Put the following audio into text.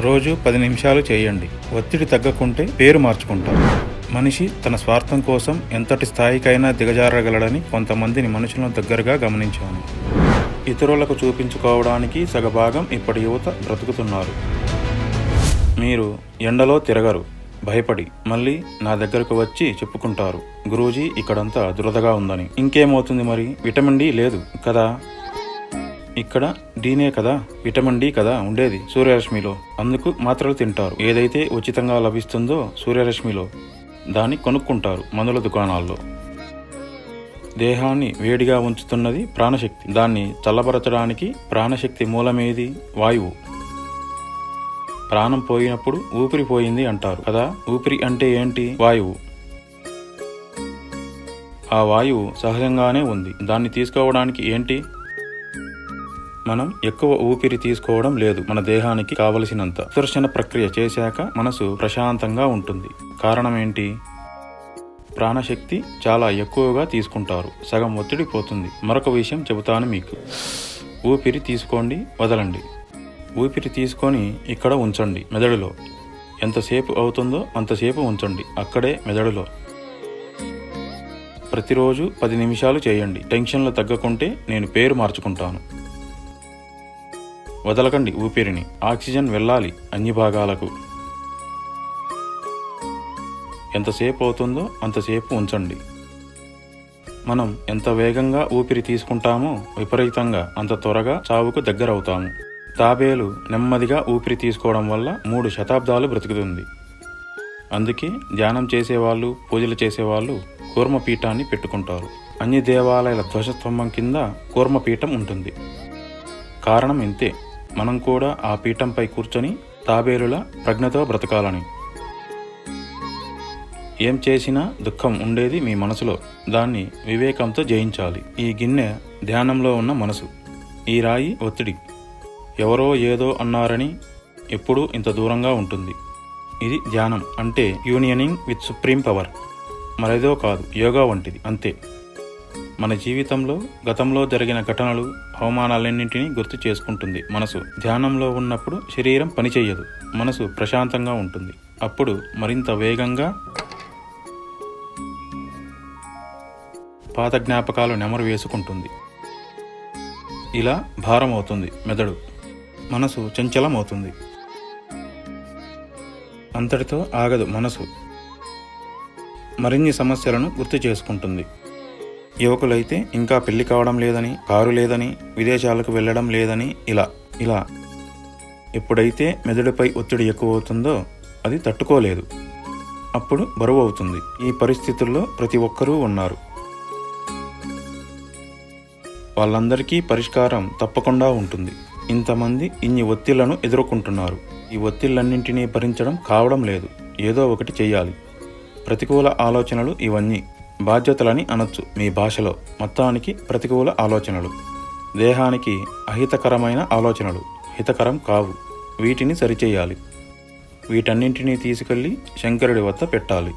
రోజు పది నిమిషాలు చేయండి. ఒత్తిడి తగ్గకుంటే పేరు మార్చుకుంటారు. మనిషి తన స్వార్థం కోసం ఎంతటి స్థాయికైనా దిగజారగలడని కొంతమందిని మనుషులను దగ్గరగా గమనించాను. ఇతరులకు చూపించుకోవడానికి సగభాగం ఇప్పటి యువత బ్రతుకుతున్నారు. మీరు ఎండలో తిరగరు. భయపడి మళ్ళీ నా దగ్గరకు వచ్చి చెప్పుకుంటారు. గురూజీ ఇక్కడంతా దురదగా ఉందని. ఇంకేమవుతుంది మరి? విటమిన్ డి లేదు కదా? ఇక్కడ డీనే కదా విటమిన్ డి కదా ఉండేది సూర్యరశ్మిలో. అందుకు మాత్రలు తింటారు. ఏదైతే ఉచితంగా లభిస్తుందో సూర్యరశ్మిలో. దాన్ని కొనుక్కుంటారు మందుల దుకాణాల్లో. దేహాన్ని వేడిగా ఉంచుతున్నది ప్రాణశక్తి. దాన్ని చల్లబరచడానికి ప్రాణశక్తి మూలమేది? వాయువు. ప్రాణం పోయినప్పుడు ఊపిరి పోయింది అంటారు కదా ఊపిరి అంటే ఏంటి? వాయువు. ఆ వాయువు సహజంగానే ఉంది. దాన్ని తీసుకోవడానికి ఏంటి? మనం ఎక్కువ ఊపిరి తీసుకోవడం లేదు. మన దేహానికి కావలసినంత సుదర్శన ప్రక్రియ చేశాక మనసు ప్రశాంతంగా ఉంటుంది. కారణం ఏంటి? ప్రాణశక్తి చాలా ఎక్కువగా తీసుకుంటారు. సగం ఒత్తిడి పోతుంది. మరొక విషయం చెబుతాను మీకు. ఊపిరి తీసుకోండి వదలండి. ఊపిరి తీసుకొని ఇక్కడ ఉంచండి మెదడులో. ఎంతసేపు అవుతుందో అంతసేపు ఉంచండి అక్కడే మెదడులో. ప్రతిరోజు పది నిమిషాలు చేయండి. టెన్షన్లు తగ్గకుంటే నేను పేరు మార్చుకుంటాను. వదలకండి ఊపిరిని. ఆక్సిజన్ వెళ్ళాలి అన్ని భాగాలకు. ఎంతసేపు అవుతుందో అంతసేపు ఉంచండి. మనం ఎంత వేగంగా ఊపిరి తీసుకుంటామో విపరీతంగా అంత త్వరగా చావుకు దగ్గరవుతాము. తాబేలు నెమ్మదిగా ఊపిరి తీసుకోవడం వల్ల మూడు శతాబ్దాలు బ్రతుకుతుంది. అందుకే ధ్యానం చేసేవాళ్ళు పూజలు చేసేవాళ్ళు కూర్మపీఠాన్ని పెట్టుకుంటారు. అన్ని దేవాలయాల ధ్వజస్తంభం కింద కూర్మపీఠం ఉంటుంది. కారణం ఇంతే. మనం కూడా ఆ పీఠంపై కూర్చొని తాబేలుల ప్రజ్ఞతో బ్రతకాలని. ఏం చేసినా దుఃఖం ఉండేది మీ మనసులో. దాన్ని వివేకంతో జయించాలి. ఈ గిన్నె ధ్యానంలో ఉన్న మనసు. ఈ రాయి ఒత్తిడి. ఎవరో ఏదో అన్నారని ఎప్పుడూ ఇంత దూరంగా ఉంటుంది. ఇది ధ్యానం అంటే యూనియనింగ్ విత్ సుప్రీం పవర్. మరేదో కాదు యోగా వంటిది అంతే. మన జీవితంలో గతంలో జరిగిన ఘటనలు అవమానాలన్నింటినీ గుర్తు చేసుకుంటుంది మనసు. ధ్యానంలో ఉన్నప్పుడు శరీరం పనిచేయదు మనసు ప్రశాంతంగా ఉంటుంది. అప్పుడు మరింత వేగంగా పాత జ్ఞాపకాలు నెమరు వేసుకుంటుంది. ఇలా భారం అవుతుంది మెదడు. మనసు చంచలమవుతుంది. అంతటితో ఆగదు మనసు. మరిన్ని సమస్యలను గుర్తు చేసుకుంటుంది. యువకులైతే ఇంకా పెళ్ళి కావడం లేదని కారు లేదని విదేశాలకు వెళ్ళడం లేదని ఇలా ఇలా. ఎప్పుడైతే మెదడుపై ఒత్తిడి ఎక్కువ అవుతుందో అది తట్టుకోలేదు. అప్పుడు బరువు అవుతుంది. ఈ పరిస్థితుల్లో ప్రతి ఒక్కరూ ఉన్నారు. వాళ్ళందరికీ పరిష్కారం తప్పకుండా ఉంటుంది. ఇంతమంది ఇన్ని ఒత్తిళ్ళను ఎదుర్కొంటున్నారు. ఈ ఒత్తిళ్ళన్నింటినీ భరించడం కావడం లేదు. ఏదో ఒకటి చేయాలి. ప్రతికూల ఆలోచనలు ఇవన్నీ. బాధ్యతలని అనొచ్చు మీ భాషలో మొత్తానికి ప్రతికూల ఆలోచనలు. దేహానికి అహితకరమైన ఆలోచనలు హితకరం కావు. వీటిని సరిచేయాలి. వీటన్నింటినీ తీసుకెళ్ళి శంకరుడి వద్ద పెట్టాలి.